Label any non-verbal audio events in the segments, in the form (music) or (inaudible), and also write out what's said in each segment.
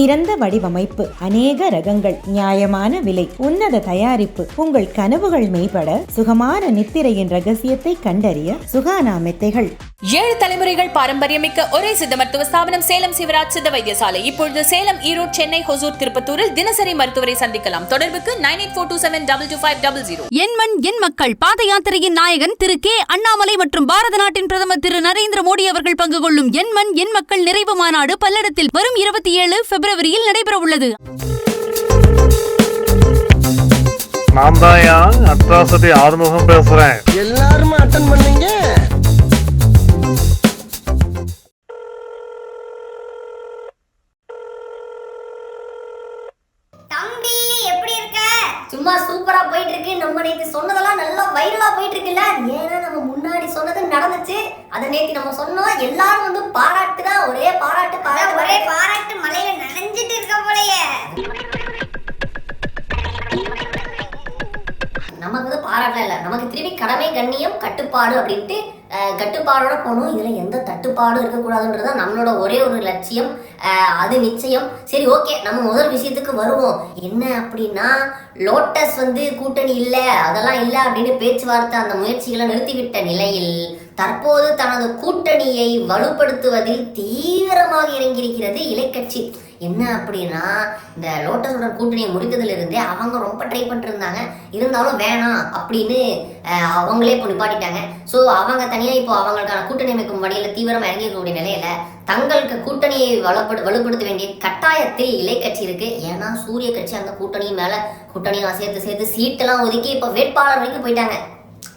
சிறந்த வடிவமைப்பு அநேக ரகங்கள் நியாயமான விலை உன்னத தயாரிப்பு உங்கள் கனவுகள் மேம்பட சுகமான நித்திரையின் ரகசியத்தை கண்டறிய சுகானா மெத்தைகள். ஏழு தலைமுறைகள் பாரம்பரியமிக்க ஒரே சித்த மருத்துவ ஸ்தாபனம் சேலம் சிவராஜ் சித்த வைத்தியசாலை. இப்பொழுது சேலம் ஈரோடு சென்னை ஹொசூர் திருப்பத்தூரில் தினசரி மருத்துவரை சந்திக்கலாம். தொடர்புக்கு nine eight four two seven double two five double zero. என் மண் என் மக்கள் பாத யாத்திரையின் நாயகன் திரு கே அண்ணாமலை மற்றும் பாரத நாட்டின் பிரதமர் திரு நரேந்திர மோடி அவர்கள் பங்கு கொள்ளும் என் மண் என் மக்கள் நிறைவு மாநாடு பல்லடத்தில் வரும் இருபத்தி ஏழு பிப்ரவரியில் நடைபெற உள்ளது நான் தான் அட்ராசிட்டி ஆறுமுகம் பேசுறேன். எல்லாருமே அட்டன் பண்ணீங்க? தம்பி எப்படி இருக்க? சும்மா சூப்பரா போயிட்டு இருக்கு. நம்ம நேத்து சொன்னதெல்லாம் நல்லா வைரலா போயிட்டு இருக்குல்ல. ஏன்னா நம்ம முன்னாடி சொன்னது நடந்துச்சு. அத நேத்து நம்ம சொன்னோம். எல்லாரும் வந்து பாராட்டு தான் ஒரே பாராட்டு பாராட்டு. ஒரே பாராட்டு மலையில நனைஞ்சிட்டு இருக்க போலயே. நமக்கு வந்து பாராட்டலாம் இல்லை. நமக்கு திரும்பி கடமை கண்ணியம் கட்டுப்பாடு அப்படின்ட்டு கட்டுப்பாடோட போகணும். இதில் எந்த தட்டுப்பாடும் இருக்கக்கூடாதுன்றது தான் நம்மளோட ஒரே ஒரு லட்சியம். அது நிச்சயம். சரி ஓகே. நம்ம முதல் விஷயத்துக்கு வருவோம். என்ன அப்படின்னா லோட்டஸ் வந்து கூட்டணி இல்லை அதெல்லாம் இல்லை அப்படின்னு பேச்சுவார்த்தை அந்த முயற்சிகளை நிறுத்திவிட்ட நிலையில் தற்போது தனது கூட்டணியை வலுப்படுத்துவதில் தீவிரமாக இறங்கியிருக்கிறது இலைக்கட்சி என்ன அப்படின்னா இந்த லோட்டஸோட கூட்டணியை முடித்ததுலேருந்தே அவங்க ரொம்ப ட்ரை பண்ணிருந்தாங்க இருந்தாலும் வேணாம் அப்படின்னு அவங்களே இப்போ நிப்பாட்டிட்டாங்க. ஸோ அவங்க தனியாக இப்போ அவங்களுக்கான கூட்டணி அமைக்கும் வழியில் தீவிரமாக இறங்கியிருக்கக்கூடிய நிலையில தங்களுக்கு கூட்டணியை வலுப்படு வலுப்படுத்த வேண்டிய கட்டாயத்தில் கட்சி இருக்கு. ஏன்னா சூரிய கட்சி அந்த கூட்டணி மேல கூட்டணியும் சேர்த்து சேர்த்து சீட்டெல்லாம் ஒதுக்கி இப்போ வேட்பாளர் வரைக்கும் போயிட்டாங்க.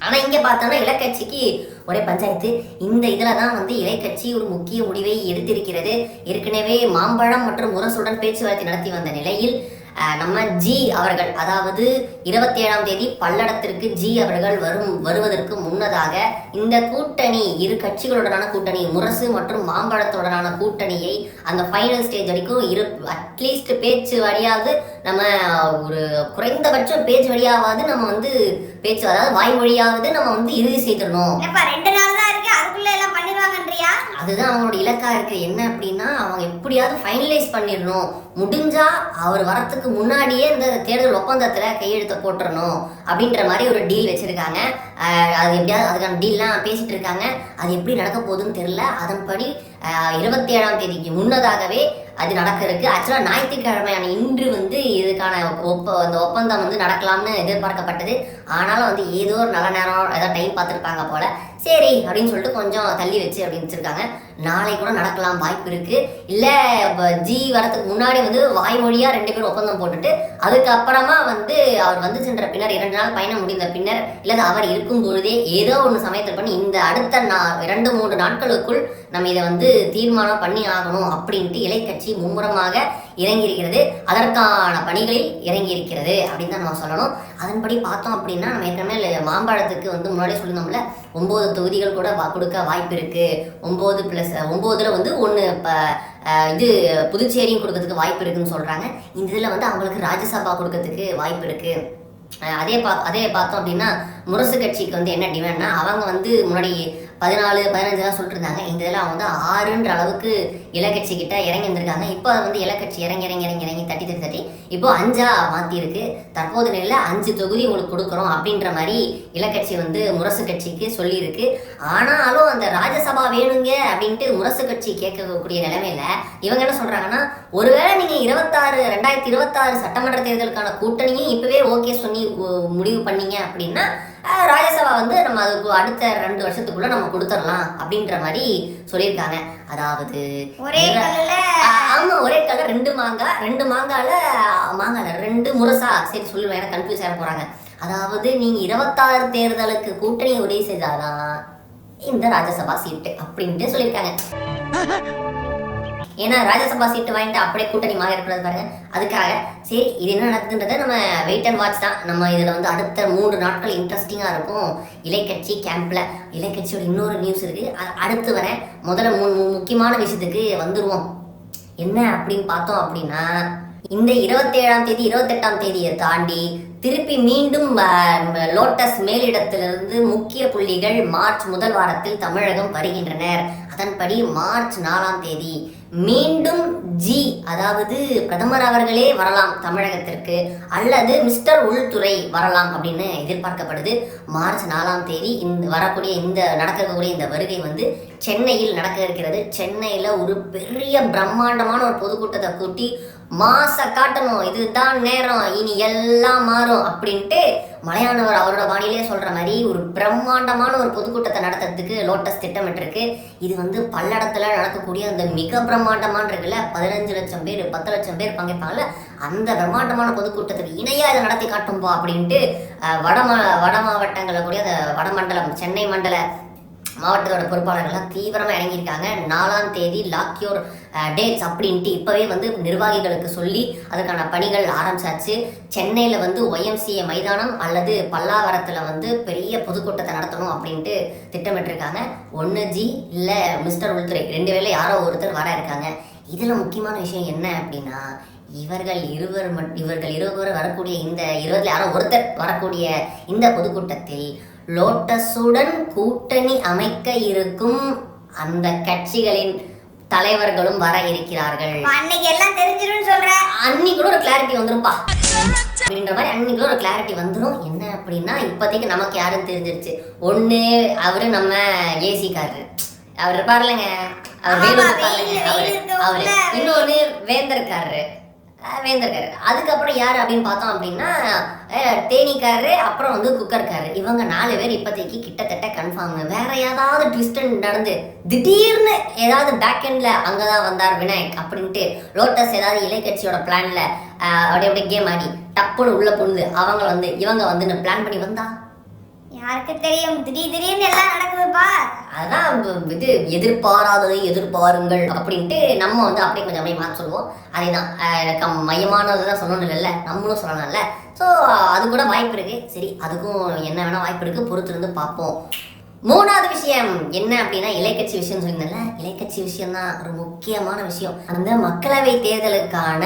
ஆனா இங்க பார்த்தோம்னா இலக்கட்சிக்கு ஒரே பஞ்சாயத்து. இந்த இதுல தான் வந்து இலைக்கட்சி ஒரு முக்கிய முடிவை எடுத்திருக்கிறது. ஏற்கனவே மாம்பழம் மற்றும் முரசுடன் பேச்சுவார்த்தை நடத்தி வந்த நிலையில் நம்ம ஜி அவர்கள் அதாவது இருபத்தி ஏழாம் தேதி பல்லடத்திற்கு ஜி அவர்கள் வரும் வருவதற்கு முன்னதாக இந்த கூட்டணி இரு கட்சிகளுடனான கூட்டணி முரசு மற்றும் மாம்பழத்துடனான கூட்டணியை அந்த ஃபைனல் ஸ்டேஜ் வரைக்கும் இரு அட்லீஸ்ட் பேச்சு வழியாவது நம்ம ஒரு குறைந்தபட்சம் பேச்சு வழியாவது நம்ம வந்து பேச்சு அதாவது வாய்மொழியாவது நம்ம வந்து இறுதி செய்திடணும். ரெண்டு நாள் தான் இருக்கு அதுக்குள்ள எல்லாம் பண்ணிடுவாங்கன்றியா அதுதான் அவங்களோட இலக்கா இருக்கு. என்ன அப்படின்னா அவங்க எப்படியாவது ஃபைனலைஸ் பண்ணிடணும். முடிஞ்சா அவர் வரத்துக்கு முன்னாடியே இந்த தேர்தல் ஒப்பந்தத்தில் கையெழுத்த போட்டுறணும் அப்படின்ற மாதிரி ஒரு டீல் வச்சிருக்காங்க. அது எப்படியாவது அதுக்கான டீல்லாம் பேசிட்டு இருக்காங்க. அது எப்படி நடக்க போகுதுன்னு தெரியல. அதன்படி இருபத்தி ஏழாம் தேதிக்கு முன்னதாகவே அது நடக்க இருக்கு. ஆக்சுவலாக ஞாயிற்றுக்கிழமையான இன்று வந்து இதுக்கான ஒப்ப அந்த ஒப்பந்தம் வந்து நடக்கலாம்னு எதிர்பார்க்கப்பட்டது. ஆனாலும் வந்து ஏதோ ஒரு நல்ல நேரம் ஏதோ டைம் பார்த்துருப்பாங்க போல. சரி அப்படின்னு சொல்லிட்டு கொஞ்சம் தள்ளி வச்சு அப்படின்னு வச்சிருக்காங்க. நாளை கூட நடக்கலாம் வாய்ப்பு இருக்கு. இல்ல ஜி வரத்துக்கு முன்னாடி வந்து வாய்மொழியா ரெண்டு பேரும் ஒப்பந்தம் போட்டுட்டு அதுக்கப்புறமா வந்து அவர் வந்து சென்ற பின்னர் இரண்டு நாள் பயணம் முடிந்த பின்னர் இல்லது அவர் இருக்கும் பொழுதே ஏதோ ஒன்று சமயத்தில் பண்ணி இந்த அடுத்த நா இரண்டு மூன்று நாட்களுக்குள் நம்ம இதை வந்து தீர்மானம் பண்ணி ஆகணும் அப்படின்ட்டு இலைக்கட்சி மும்முரமாக இறங்கியிருக்கிறது. அதற்கான பணிகளில் இறங்கியிருக்கிறது அப்படின்னு தான் நம்ம சொல்லணும். அதன்படி பார்த்தோம் அப்படின்னா நம்ம ஏற்கனவே மாம்பழத்துக்கு வந்து முன்னாடியே சொல்லியிருந்தோம்ல ஒம்பது தொகுதிகள் கூட வா- கொடுக்க வாய்ப்பு இருக்கு. ஒம்பது ப்ளஸ் ஒம்போதுல வந்து ஒன்று இப்போ இது புதுச்சேரியும் கொடுக்கறதுக்கு வாய்ப்பு இருக்குன்னு சொல்றாங்க. இந்த இதில் வந்து அவங்களுக்கு ராஜ்யசபா கொடுக்கறதுக்கு வாய்ப்பு இருக்கு. அதே பா அதே பார்த்தோம் அப்படின்னா முரசு கட்சிக்கு வந்து என்ன டிமாண்ட்னா அவங்க வந்து முன்னாடி பதினாலு பதினஞ்சுலாம் சொல்லிட்டு இருந்தாங்க இந்த இதில் அவங்க வந்து ஆறுன்ற அளவுக்கு இலக்கட்சி கிட்ட இறங்கி வந்திருக்காங்க இப்போ வந்து இலக்கட்சி இறங்கி இறங்கி இறங்கி இறங்கி தட்டி தட்டி தட்டி இப்போ அஞ்சா மாற்றிருக்கு தற்போது நிலையில் அஞ்சு தொகுதி உங்களுக்கு கொடுக்குறோம் அப்படின்ற மாதிரி இலக்கட்சி வந்து முரசு கட்சிக்கு சொல்லியிருக்கு. ஆனாலும் அந்த ராஜ்யசபா வேணுங்க அப்படின்ட்டு முரசு கட்சி கேட்கக்கூடிய நிலைமையில இவங்க என்ன சொல்றாங்கன்னா ஒருவேளை நீங்க இருபத்தாறு ரெண்டாயிரத்தி இருபத்தாறு சட்டமன்ற தேர்தலுக்கான கூட்டணியும் இப்பவே ஓகே சொல்லி முடிவு பண்ணீங்க அப்படின்னா ராஜ்யசபா வந்து நம்ம அதுக்கு அடுத்த ரெண்டு வருஷத்துக்குள்ள நம்ம கொடுத்துடலாம் அப்படின்ற மாதிரி சொல்லியிருக்காங்க. அதாவது ஒரே ஆ- ஆமா ஒரே கலர் ரெண்டு மாங்காய் ரெண்டு மாங்கால மாங்கால ரெண்டு முரசா சரி சொல்லுவேன் எனக்கு கன்ஃபியூஸ் ஆக போறாங்க. அதாவது நீங்க இருபத்தாறு தேர்தலுக்கு கூட்டணி உதவி செய்தாதான் இந்த ராஜ்யசபா சீட்டு அப்படின்ட்டு சொல்லியிருக்காங்க. (laughs) ஏன்னா ராஜ்யசபா சீட்டு வாங்கிட்டு அப்படியே கூட்டணி மாறி இருக்கிறது பாருங்க. அதுக்காக சரி இது என்ன நடக்குதுன்றதை நம்ம வெயிட் அண்ட் வாட்ச் தான். நம்ம இதில் வந்து அடுத்த மூன்று நாட்கள் இன்ட்ரெஸ்டிங்காக இருக்கும். இலைக்கட்சி கேம்ப்ல இலைக்கட்சியோட இன்னொரு நியூஸ் இருக்கு. அடுத்து வர முதல்ல மூ முக்கியமான விஷயத்துக்கு வந்துருவோம். என்ன அப்படின்னு பார்த்தோம் அப்படின்னா இந்த இருபத்தேழாம் தேதி இருபத்தெட்டாம் தேதியை தாண்டி திருப்பி மீண்டும் லோட்டஸ் மேலிடத்திலிருந்து முக்கிய புள்ளிகள் மார்ச் முதல் வாரத்தில் தமிழகம் வருகின்றனர். அதன்படி மார்ச் நாலாம் தேதி மீண்டும் ஜி அதாவது பிரதமர் அவர்களே வரலாம் தமிழகத்திற்கு அல்லது மிஸ்டர் உள்துறை வரலாம் அப்படின்னு எதிர்பார்க்கப்படுது. மார்ச் நாலாம் தேதி இந்த வரக்கூடிய இந்த நடக்கக்கூடிய இந்த வருகை வந்து சென்னையில் நடக்க இருக்கிறது சென்னையில் ஒரு பெரிய பிரம்மாண்டமான ஒரு பொதுக்கூட்டத்தை கூட்டி மாச காட்டணும் இதுதான் நேரம் இனி எல்லாம் மாறும் அப்படின்ட்டு மலையானவர் அவரோட பாணியிலே சொல்ற மாதிரி ஒரு பிரம்மாண்டமான ஒரு பொதுக்கூட்டத்தை நடத்துறதுக்கு லோட்டஸ் திட்டமிட்டிருக்கு. இது வந்து பல்லடத்துல நடக்கக்கூடிய அந்த மிக பிரம்மாண்டமான இருக்குல்ல பதினஞ்சு லட்சம் பேர் பத்து லட்சம் பேர் பங்கேற்பாங்கல்ல அந்த பிரம்மாண்டமான பொதுக்கூட்டத்துக்கு இணையா இதை நடத்தி காட்டும்பா அப்படின்ட்டு வட மா வட மாவட்டங்களில் கூடிய அந்த வடமண்டலம் சென்னை மண்டல மாவட்டத்தோட பொறுப்பாளர்கள்லாம் தீவிரமாக இறங்கியிருக்காங்க. நாலாம் தேதி லாக்யூர் டேட்ஸ் uh, அப்படின்ட்டு இப்போவே வந்து நிர்வாகிகளுக்கு சொல்லி அதுக்கான பணிகள் ஆரம்பிச்சாச்சு. சென்னையில் வந்து ஒய்எம்சிஏ மைதானம் அல்லது பல்லாவரத்தில் வந்து பெரிய பொதுக்கூட்டத்தை நடத்தணும் அப்படின்ட்டு திட்டமிட்டிருக்காங்க. ஒன்று ஜி இல்லை மிஸ்டர் உள்துறை. ரெண்டு வேலை யாரோ ஒருத்தர் வர இருக்காங்க. இதில் முக்கியமான விஷயம் என்ன அப்படின்னா இவர்கள் இருவர் இவர்கள் இருவர் வரக்கூடிய இந்த இருவரில் யாரோ ஒருத்தர் வரக்கூடிய இந்த பொதுக்கூட்டத்தில் லோட்டஸுடன் கூட்டணி அமைக்க இருக்கும் அந்த கட்சிகளின் தலைவர்களும் வர இருக்கிறார்கள். அன்னைக்கு எல்லாம் தெரிஞ்சிரும்னு சொல்ற? அன்னைக்கு கூட ஒரு கிளாரிட்டி வந்துரும்பா. அப்படின்ற மாதிரி அன்னைக்கு ஒரு கிளாரிட்டி வந்துரும். என்ன அப்படின்னா இப்போதைக்கு நமக்கு யாரும் தெரிஞ்சிருச்சு. ஒண்ணு அவரு நம்ம ஏசிக்காரரு. அவர் இருப்பார்லங்க அவர் வேலூர் இருப்பார்லங்க அவரு. அவரு. வெயில். இன்னொன்னு வேந்தர்காரரு. அஹ் அதுக்கப்புறம் யார் அப்படின்னு பார்த்தோம் அப்படின்னா அஹ் தேனிக்காரரு அப்புறம் வந்து குக்கர்காரரு இவங்க நாலு பேர் இப்போதைக்கு கிட்டத்தட்ட கன்ஃபார்ம் வேற ஏதாவது ட்விஸ்ட் நடந்து திடீர்னு ஏதாவது பேக் எண்ட்ல அங்கதான் வந்தார் விநாயக் அப்படின்ட்டு லோட்டஸ் ஏதாவது இலை கட்சியோட பிளான்ல அப்படியே அப்படியே கேம் ஆடி டப்புன்னு உள்ள புகுந்து அவங்க வந்து இவங்க வந்து பிளான் பண்ணி வந்தா? யாருக்கு தெரியும்? திடீர் திடீர்னு எல்லாம் நடக்குதுப்பா. அதான் இது எதிர்பாராததை எதிர்பாருங்கள் அப்படின்ட்டு நம்ம வந்து அப்படியே கொஞ்சம் அப்படியே மாற்றி சொல்லுவோம். அதேதான். கம் மையமானது தான் சொல்லணும் இல்லைல்ல நம்மளும் சொல்லலாம்ல. ஸோ அது கூட வாய்ப்பு இருக்குது சரி அதுக்கும் என்ன வேணால் வாய்ப்பு இருக்குது பொறுத்திருந்து பார்ப்போம். மூணாவது விஷயம் என்ன அப்படின்னா இலைக்கட்சி விஷயம் சொல்லியிருந்தேன்ல? இலைக்கட்சி விஷயம் தான் ஒரு முக்கியமான விஷயம். அந்த மக்களவை தேர்தலுக்கான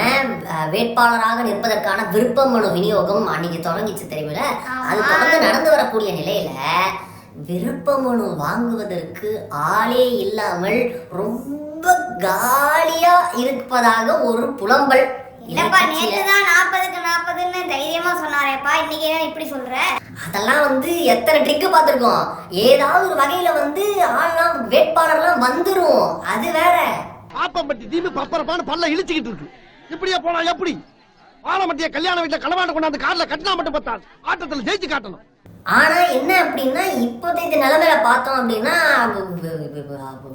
வேட்பாளராக நிற்பதற்கான விருப்ப மனு விநியோகம் அன்னைக்கு தொடங்கிச்சு தெரியுமில அது தொடர்ந்து நடந்து வரக்கூடிய நிலையில விருப்ப மனு வாங்குவதற்கு ஆளே இல்லாமல் ரொம்ப காலியா இருப்பதாக ஒரு புலம்பல். இல்லப்பா. நேத்து தான் நாற்பதுக்கு நாற்பதுன்னு தைரியமா சொன்னாரேப்பா. இன்னைக்கு என்ன இப்படி சொல்ற? அதெல்லாம் வந்து எத்தனை ட்ரிக்கு பார்த்துருக்கோம். ஏதாவது ஒரு வகையில வந்து ஆள்லாம் வேட்பாளர்லாம் வந்துரும். அது வேற. பாப்பம்பட்டி தீபு பப்பரப்பான்னு பல்ல இழிச்சுக்கிட்டு இருக்கு. இப்படியே போனா எப்படி? ஆலமட்டிய கல்யாண வீட்டுல களவாண்டு கொண்டாந்து கார்ல கட்டினா மட்டும் பத்தாது. ஆட்டத்துல ஜெயிச்சு காட்டணும். ஆனா என்ன அப்படின்னா இப்போதைக்கு நிலமையில பார்த்தோம் அப்படின்னா வி-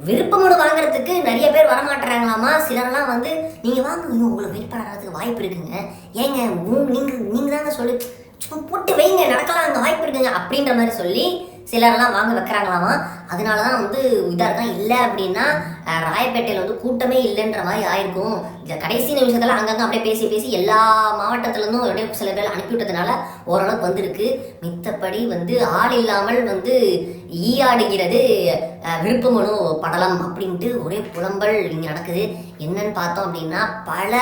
விருப்ப மனு வாங்குறதுக்கு நிறைய பேர் வரமாட்டுறாங்களாமா சிலர்லாம் வந்து நீங்க வாங்க உங்களுக்கு வெயிட் பண்ணுறதுக்கு வாய்ப்பு இருக்குங்க. ஏங்க உங்க- நீங்க நீங்க தாங்க சொல்லி சும்மா போட்டு வைங்க நடக்கலாம் அங்க வாய்ப்பு இருக்குங்க அப்படின்ற மாதிரி சொல்லி சிலர்லாம் வாங்க வைக்கிறாங்களாமா? அதனால தான் வந்து இதாக இருக்கா இல்லை அப்படின்னா ராயப்பேட்டையில் வந்து கூட்டமே இல்லைன்ற மாதிரி ஆயிருக்கும். இந்த கடைசி நிமிஷத்தில் அங்கங்கே அப்படியே பேசி பேசி எல்லா மாவட்டத்துலேருந்தும் அப்படியே சில பேர் அனுப்பிவிட்டதுனால ஓரளவுக்கு வந்திருக்கு. மித்தபடி வந்து ஆள் இல்லாமல் வந்து ஈயாடுகிறது விருப்பமனு படலம் அப்படின்ட்டு ஒரே புலம்பல் இங்கே நடக்குது. என்னன்னு பார்த்தோம் அப்படின்னா பல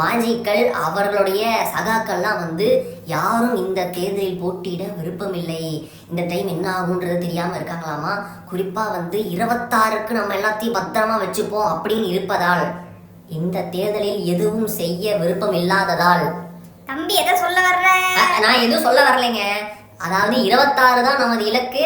மாஜிக்கள் அவர்களுடைய சகாக்கள்லாம் வந்து யாரும் இந்த தேர்தலில் போட்டியிட விருப்பமில்லை. இந்த டைம் என்ன ஆகுன்றது தெரியாம இருக்காங்களாமா? குறிப்பா வந்து இருபத்தாறுக்கு நம்ம எல்லாத்தையும் பத்திரமா வச்சுப்போம் அப்படின்னு இருப்பதால் இந்த தேர்தலில் எதுவும் செய்ய விருப்பம் இல்லாததால். தம்பி எதை சொல்ல வர்ற? நான் எதுவும் சொல்ல வரலைங்க. அதாவது இருபத்தாறு தான் நமது இலக்கு.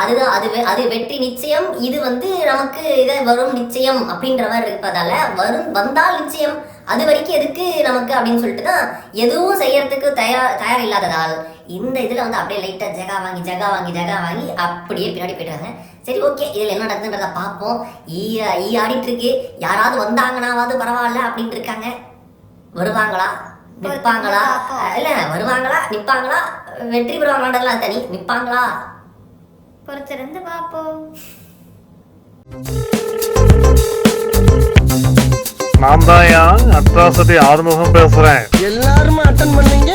அதுதான் அது அது வெற்றி நிச்சயம். இது வந்து நமக்கு இதை வரும் நிச்சயம் அப்படின்ற மாதிரி இருப்பதால வரும் வந்தால் நிச்சயம். அது வரைக்கும் எதுக்கு நமக்கு அப்படின்னு சொல்லிட்டு தான் எதுவும் செய்யறதுக்கு தயார் தயார் இல்லாததால் இந்த இதில் வந்து அப்படியே லைட்டாக ஜெகா வாங்கி ஜெகா வாங்கி ஜெகா வாங்கி அப்படியே பின்னாடி போயிட்டாங்க சரி ஓகே இதில் என்ன நடக்குதுன்றத பார்ப்போம். ஈ ஈ ஆடிட்டு இருக்கு யாராவது வந்தாங்கனாவது பரவாயில்ல அப்படின்ட்டு இருக்காங்க. வருவாங்களா? நிற்பாங்களா? இல்லை வருவாங்களா? நிற்பாங்களா? வெற்றி பெறுவாங்களான்றதுலாம் தனி. நிற்பாங்களா? பொறுத்திருந்து பார்ப்போம். நான் தான் அட்ராசிட்டி ஆறுமுகம் பேசுறேன். எல்லாருமே அட்டன் பண்ணீங்க?